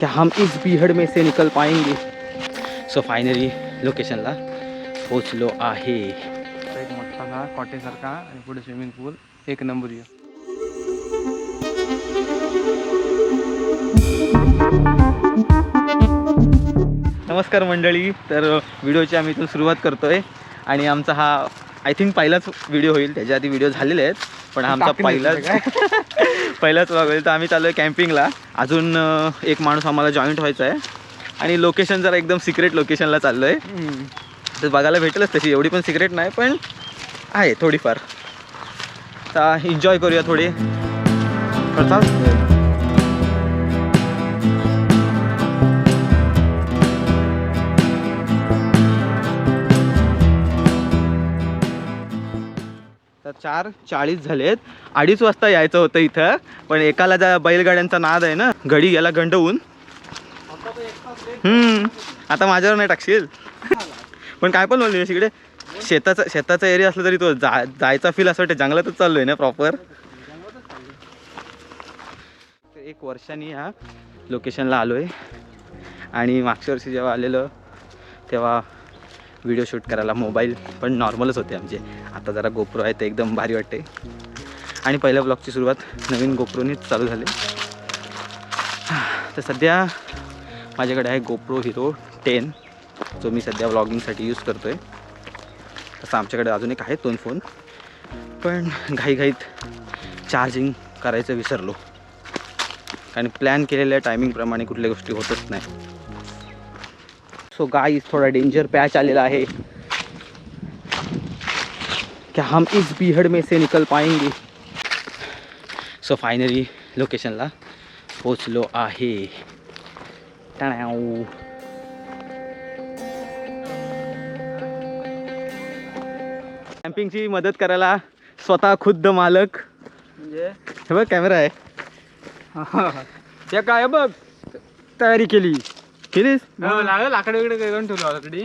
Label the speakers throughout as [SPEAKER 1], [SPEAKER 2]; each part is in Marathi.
[SPEAKER 1] क्या हम इस बीहड़ में से निकल पाएंगे? सो फायनली लोकेशनला पोचलो आहे.
[SPEAKER 2] एक मोठासा कॉटेसारखा आणि पुढे स्विमिंग पूल एक नंबर येऊ
[SPEAKER 1] नमस्कार मंडळी तर व्हिडिओची आम्ही इथून सुरुवात करतोय. आणि आमचा हा आय थिंक पहिलाच व्हिडिओ होईल त्याच्या आधी व्हिडिओ झालेले आहेत पण हा आमचा पहिलाच पहिलाच व्लॉग होईल. तर आम्ही चाललो आहे कॅम्पिंगला अजून एक माणूस आम्हाला जॉईंट व्हायचा आहे. आणि लोकेशन जरा एकदम सिक्रेट लोकेशनला चाललो आहे तर बघायला भेटेलच तशी. एवढी पण सिक्रेट नाही पण आहे थोडीफार. तर एन्जॉय करूया थोडी. करतात चार चाळीस झालेत. अडीच वाजता यायचं होतं इथं. पण एकाला ज्या बैलगाड्यांचा नाद आहे ना घडी गेला गंडवून. हम्म. आता माझ्यावर नाही टाकशील? पण काय पण बोलली तिकडे शेताचा शेताचा एरिया असला तरी तो जा जायचा फील असं वाटतं जंगलातच चाललोय ना प्रॉपर एक वर्षाने ह्या लोकेशनला आलो आहे आणि मागच्या वर्षी जेव्हा आलेलं तेव्हा व्हिडिओ शूट करायला मोबाईल पण नॉर्मलच होते आमचे. आता जरा गोप्रो आहे ते एकदम भारी वाटते. आणि पहिल्या ब्लॉगची सुरुवात नवीन गोप्रोनीच चालू झाली. तर सध्या माझ्याकडे आहे गोप्रो हिरो टेन जो मी सध्या व्लॉगिंगसाठी यूज करतो आहे तसं आमच्याकडे अजून एक आहे दोन फोन पण घाईघाईत चार्जिंग करायचं विसरलो. कारण प्लॅन केलेल्या टायमिंगप्रमाणे कुठल्या गोष्टी होतच नाही. सो गाईस थोडा डेंजर पॅच आलेला आहे. क्या हम इस बीहड़ में से निकल पाएंगे? सो फायनली लोकेशनला पोचलो आहे. टाण्याव. कॅम्पिंगची मदत करायला स्वतः खुद्द मालक.
[SPEAKER 2] म्हणजे?
[SPEAKER 1] हे बघ कॅमेरा आहे.
[SPEAKER 2] ते काय बघ? तयारी केली.
[SPEAKER 1] केलीस?
[SPEAKER 2] लागलं लाकडं वगैरे करून ठेवलं ऑलरेडी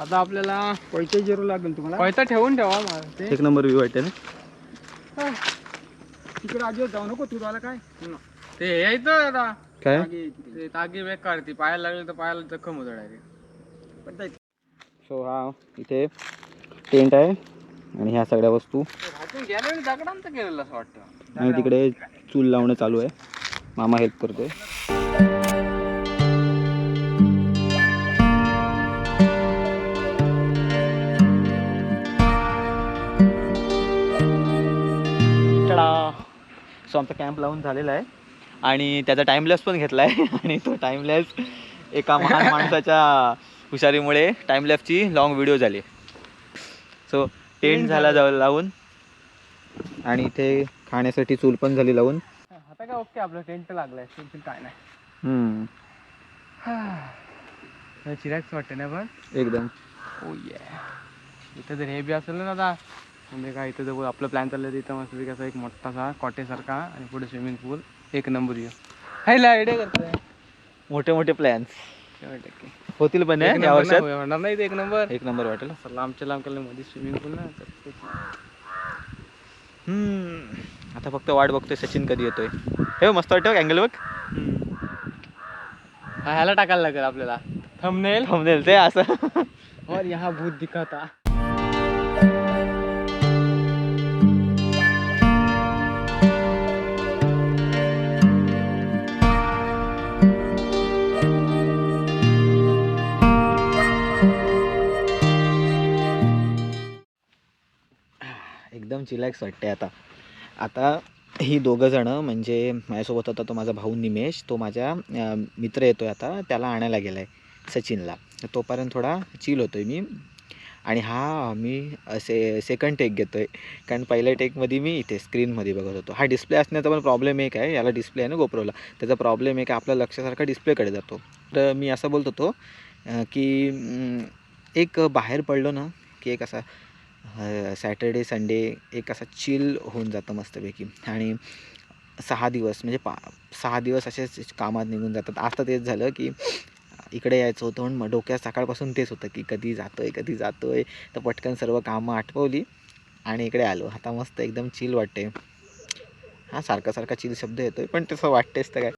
[SPEAKER 2] आता आपल्याला पैसे जिरू लागेल तुम्हाला. पैसा ठेवून ठेवा मला ते.
[SPEAKER 1] एक नंबर व्ह्यू वाटते ना?
[SPEAKER 2] तिकडे आजी जाऊ नको तू झालं काय? ते यायचं आता.
[SPEAKER 1] काय?
[SPEAKER 2] ते तागी बॅग काढते. पायाला लागले तर पायाला जखम होतं डायरेक्ट
[SPEAKER 1] सो हा इथे टेंट आहे आणि ह्या सगळ्या वस्तू.
[SPEAKER 2] दगडांचं केलेलं असं वाटतं.
[SPEAKER 1] आणि तिकडे चूल लावणं चालू आहे. मामा हेल्प करतोय. सो आमचा कॅम्प लावून झालेला आहे. आणि त्याचा टाइमलेस पण घेतला आहे आणि तो टाइमलेस एका महान माणसाच्या हुशारीमुळे टाइमलेसची लॉंग व्हिडिओ झाली. सो टेंट झाला जाऊ लावून. आणि इथे खाण्यासाठी चूल पण झाली लावून.
[SPEAKER 2] आता काय ओके आपलं टेंट लागलाय. टेन्शन काय नाही. चिराक्स वाटते ना पण?
[SPEAKER 1] एकदम.
[SPEAKER 2] ओ ये इथं जर हे बी असेल ना दादा. म्हणजे काय इथं जर आपलं प्लॅन चाललं तिथं मस्त कसं एक मोठासा कॉटेसारखा आणि पुढे स्विमिंग पूल एक नंबर येऊ हाय आयडिया करतोय.
[SPEAKER 1] मोठे मोठे प्लॅन्स
[SPEAKER 2] शंभर टक्के.
[SPEAKER 1] होतील पण
[SPEAKER 2] एक
[SPEAKER 1] या
[SPEAKER 2] नंबर
[SPEAKER 1] वर्षात?
[SPEAKER 2] नाही होणार नाही ते एक नंबर.
[SPEAKER 1] एक नंबर वाटेल.
[SPEAKER 2] असं लांबच्या लांब केलं मध्ये स्विमिंग पूल ना तर
[SPEAKER 1] हम्म, आता फक्त वाट बघतोय सचिन कधी येतोय. हे मस्त वाटतं अँगल बघ.
[SPEAKER 2] हम्म. हा ह्याला टाकायला लागेल आपल्याला. थंबनेल
[SPEAKER 1] थांबनेल ते असं.
[SPEAKER 2] और यहाँ भूत दिखा
[SPEAKER 1] एकदम चिलॅक्स वाटते आता. आता ही दोघं जणं म्हणजे माझ्यासोबत होता तो माझा भाऊ निमेश तो माझ्या मित्र येतो आहे आता त्याला आणायला गेला आहे सचिनला तोपर्यंत थोडा चिल आहे मी. आणि हा मी से सेकंड टेक घेतो आहे कारण पहिल्या टेकमध्ये मी इथे स्क्रीनमध्ये बघत होतो. हा डिस्प्ले असण्याचा पण प्रॉब्लेम एक आहे याला डिस्प्ले आहे ना गोप्रोला त्याचा प्रॉब्लेम एक आहे आपल्या लक्षासारखा डिस्प्लेकडे जातो. तर मी असं बोलत होतो की एक बाहेर पडलो ना की एक असा सॅटर्डे संडे एक असा चिल होऊन जातं मस्तपैकी. आणि सहा दिवस म्हणजे पा सहा दिवस असेच कामात निघून जातात. आता तेच झालं की इकडे यायचं होतं म्हणून मग डोक्यात सकाळपासून तेच होतं की कधी जातो आहे कधी जातो आहे तर पटकन सर्व कामं आठवली आणि इकडे आलो. आता मस्त एकदम चिल वाटते हा सारखा सारखा चिल शब्द येतो आहे पण तसं वाटतेच तर काय.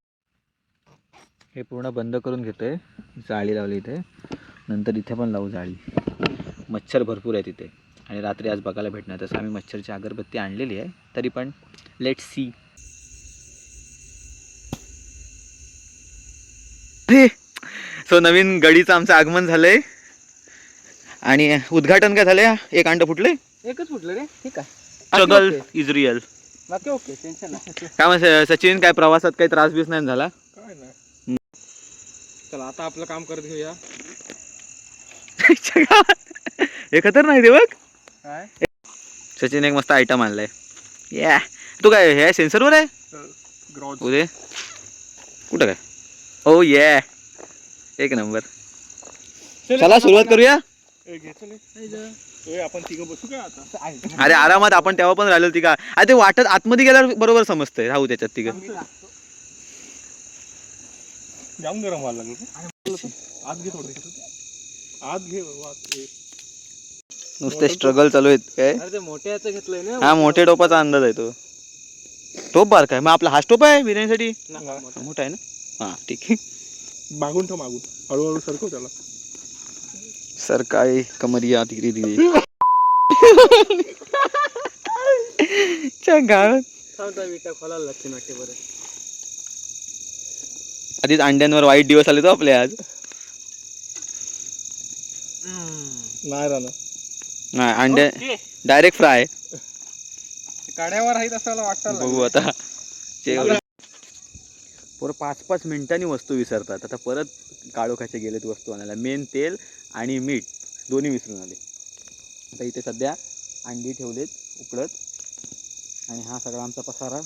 [SPEAKER 1] हे पूर्ण बंद करून घेतो आहे जाळी लावली इथे. नंतर इथे पण लावू जाळी. मच्छर भरपूर आहे तिथे आणि रात्री आज बघायला भेटणार तसं आम्ही मच्छरची अगरबत्ती आणलेली आहे. तरी पण लेट सी सो नवीन गडीचं आमचं आगमन झालंय. आणि उद्घाटन काय झालंय? एक अंड फुटले?
[SPEAKER 2] एकच फुटलं रे. ठीक आहे.
[SPEAKER 1] स्ट्रगल. इज रिअल
[SPEAKER 2] बाकी ओके टेन्शन नाही.
[SPEAKER 1] काय म्हणते सचिन काय प्रवासात काही त्रास बीस नाही झाला?
[SPEAKER 2] काय नाही. चला आता आपलं काम करत घेऊया.
[SPEAKER 1] हे आहे बघ.
[SPEAKER 2] काय
[SPEAKER 1] सचिन एक मस्त आयटम आणलाय. या तू काय हे सेन्सरवर आहे? उदे कुठं काय? ओ ये एक नंबर. चला सुरुवात करूया.
[SPEAKER 2] आपण तिघं बसू का आता?
[SPEAKER 1] अरे आरामात आपण तेव्हा पण राहिलो ती का अरे ते वाटत आतमध्ये गेल्यावर बरोबर समजतंय. राहू त्याच्यात तिघ.
[SPEAKER 2] जाम गरम व्हायला लागलं. आत घे थोडं. आत घे.
[SPEAKER 1] नुसते स्ट्रगल चालू आहेत. काय?
[SPEAKER 2] अरे ते मोठ्या याचं घेतलंय ना?
[SPEAKER 1] हा मोठ्या टोपाचा अंदाज आहे तो. टोप बार काय? मग आपला हाच टोप आहे बिर्याणीसाठी
[SPEAKER 2] ना,
[SPEAKER 1] मोठा. आहे ना? हा ठीक आहे.
[SPEAKER 2] मागून ठेव मागून. हळूहळू सरकव त्याला.
[SPEAKER 1] सर काय कमरिया धीरे धीरे. च्या गावात
[SPEAKER 2] सांगता विटा खोलायला लागते वाटते बरं.
[SPEAKER 1] आधीच अंड्यांवर वाईट दिवस आले तो आपले आज.
[SPEAKER 2] नाही राहणार.
[SPEAKER 1] नाही अंडे डायरेक्ट फ्राय
[SPEAKER 2] काड्यावर आहेत असं मला वाटतं.
[SPEAKER 1] बघू आता. पोरं पाच पाच मिनिटांनी वस्तू विसरतात. आता परत काळोखाचे गेलेत वस्तू आणायला. मेन तेल आणि मीठ. दोन्ही विसरून आले. आता इथे सध्या अंडी ठेवलेत उकडत. आणि हा सगळा आमचा पसारा.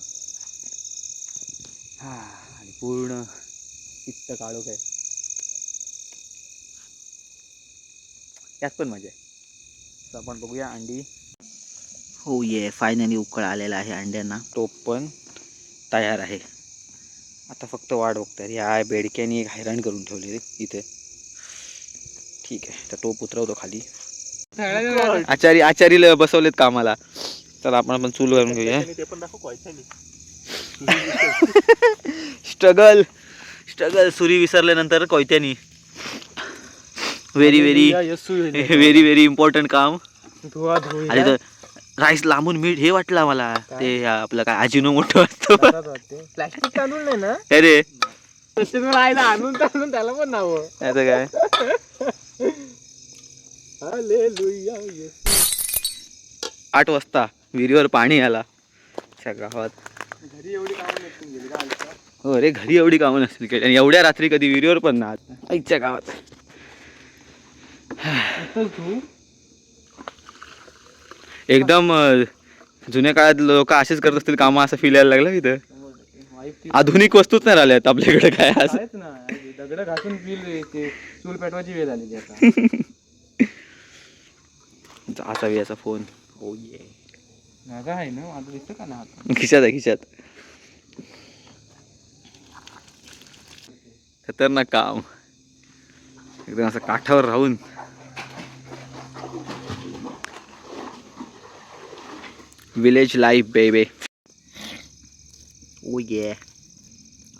[SPEAKER 1] हा आणि पूर्ण चित्त काळोख आहे त्यात पण मजा आहे. तर आपण बघूया अंडी. हो ये फायनली उकळ आलेला आहे अंड्यांना. टोप पण तयार आहे. आता फक्त वाट बघतात या बेडक्यानी एक हैराण करून ठेवली रे इथे. ठीक आहे तर टोप उतरवतो खाली. आचारी आचारीला बसवलेत कामाला. चला आपण पण चूल करून घेऊया.
[SPEAKER 2] ते
[SPEAKER 1] स्ट्रगल स्ट्रगल. सुरी विसरल्यानंतर कोयत्यानी. Very very very very important काम. आणि तर राईस लांबून मीठ हे वाटलं मला ते आपलं काय आजीनो मोठं असतं
[SPEAKER 2] प्लास्टिक तांदूळ नाही ना?
[SPEAKER 1] अरे.
[SPEAKER 2] आणून तांदूळ त्याला पण नाव
[SPEAKER 1] आता काय? आठ वाजता विहिरीवर पाणी आला. गावात.
[SPEAKER 2] घरी एवढी कामं नसतील गेली का आईच्या?
[SPEAKER 1] हो रे घरी एवढी कामं नसतील केली आणि एवढ्या रात्री कधी विहिरीवर पण ना आईच्या गावात.
[SPEAKER 2] धुवू.
[SPEAKER 1] एकदम अं, जुन्या काळात लोक असेच करत असतील कामं असं फील यायला लागलं इथं.
[SPEAKER 2] ती-
[SPEAKER 1] आधुनिक वस्तूच नाही राहिल्यात आपल्याकडे काय असं.
[SPEAKER 2] आहेच ना दगड घासून ते चूल पेटवायची वेळ झालेली आता.
[SPEAKER 1] असावी याचा फोन हो ये
[SPEAKER 2] नागा आहे ना दिसतं का ना
[SPEAKER 1] खिशात आहे खिशात. खतरनाक काम. एकदम असं काठावर राहून. विलेज लाईफ बेबे ओ ये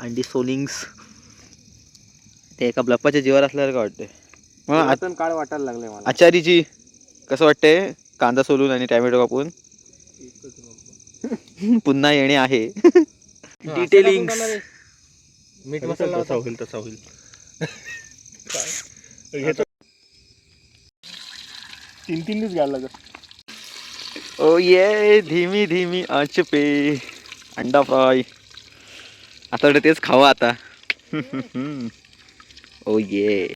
[SPEAKER 1] अंडी सोलिंग्स ते एका ब्लप्पाच्या जीवावर असल्यावर का वाटते
[SPEAKER 2] आता काळ वाटायला लागलंय मला.
[SPEAKER 1] आचारीची कसं वाटतंय? कांदा सोलून आणि टॅमॅटो कापून? पुन्हा येणे आहे. डिटेलिंग
[SPEAKER 2] मीठ मसाला
[SPEAKER 3] तसा होईल तसा होईल. तीन तीन दिवस घ्यायला लागत
[SPEAKER 1] ओ ये धीमी धीमी आंच पे. अंडा फ्राय. आता वाटतं तेच खावा आता. ओ ये.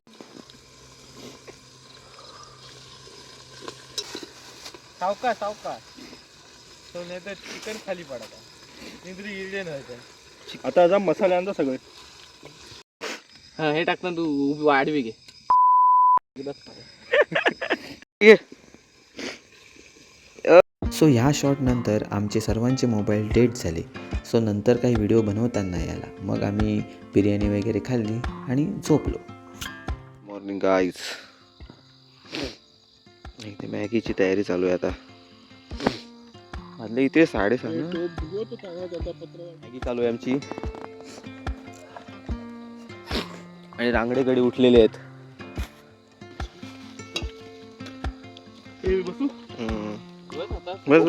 [SPEAKER 2] सावका सावका तो नाही तर चिकन खाली पडता निंद्री इडे नाही
[SPEAKER 3] आता जा मसाल्यांचा सगळे.
[SPEAKER 2] हा हे टाकता तू उभी वाढवी घे.
[SPEAKER 4] सो ह्या शॉटनंतर आमचे सर्वांचे मोबाईल डेट झाले. सो नंतर काही व्हिडिओ बनवता नाही आला मग आम्ही बिर्याणी वगैरे खाल्ली आणि झोपलो.
[SPEAKER 1] मॉर्निंग गाईज इथे मॅगीची तयारी चालू आहे आता. म्हटलं इथे साडेसहा मॅगी चालू आहे आमची. आणि रांगडे गडी उठलेले आहेत.
[SPEAKER 3] बस?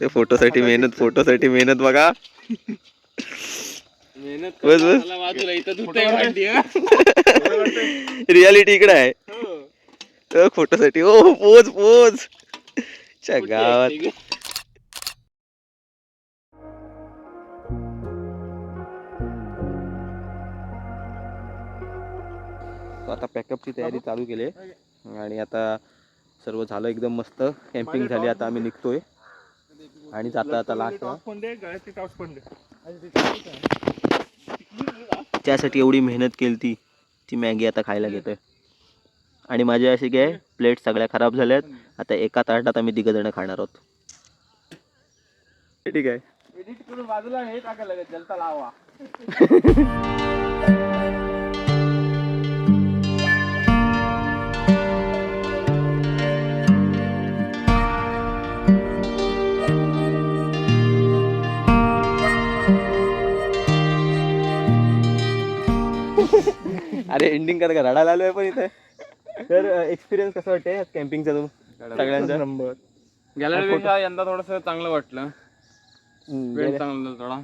[SPEAKER 1] ते फोटोसाठी मेहनत फोटोसाठी मेहनत बघा.
[SPEAKER 2] मेहनत
[SPEAKER 1] बस, बस.
[SPEAKER 2] हा.
[SPEAKER 1] रियालिटी इकडे आहे.
[SPEAKER 2] हो.
[SPEAKER 1] फोटोसाठी ओ पोज पोज. च्या
[SPEAKER 2] कुठे
[SPEAKER 1] गावात. आता पॅकअपची तयारी चालू केली आहे. आणि आता सर्व झालं एकदम मस्त. कॅम्पिंग झाली आता आम्ही निघतोय. आणि जाता आता लास्ट त्यासाठी एवढी मेहनत केली ती ती मॅगी आता खायला घेतोय. आणि माझी अशी काय प्लेट सगळ्या खराब झाल्यात. आता एका ताटात आम्ही तिघ जण खाणार आहोत. ठीक आहे.
[SPEAKER 2] एडिट करून बाजूला हे टाका लगेच जलता लावा.
[SPEAKER 1] अरे एंडिंग कर का? रडायला आलोय पण इथे. तर एक्सपिरियन्स कसं वाटते कॅम्पिंगचा तू? सगळ्यांचा?
[SPEAKER 3] नंबर.
[SPEAKER 2] गेल्या यंदा थोडस चांगलं वाटलं. वेळ चांगला थोडा.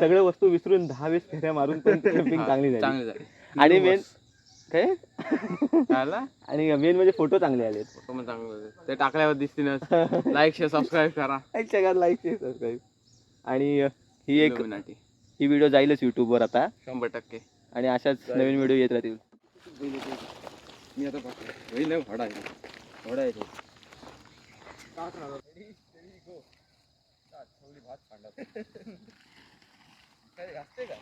[SPEAKER 1] सगळे वस्तू विसरून दहा वीस फेऱ्या मारून पण कॅम्पिंग चांगली झाली.
[SPEAKER 2] चांगली झाली.
[SPEAKER 1] आणि मेन काय? आणि मेन म्हणजे फोटो चांगले आले
[SPEAKER 2] फोटो पण चांगलं होते. ते टाकल्यावर दिसतीलच लाईक शेअर सबस्क्राईब करा.
[SPEAKER 1] जगात लाईक सबस्क्राईब आणि अ, ही एक. ही व्हिडिओ जाईलच युट्यूबवर आता.
[SPEAKER 2] शंभर टक्के.
[SPEAKER 1] आणि अशाच नवीन व्हिडिओ येत राहतील.
[SPEAKER 2] मी आता नाही घोडा येतो घोडा येतो भात काय असते का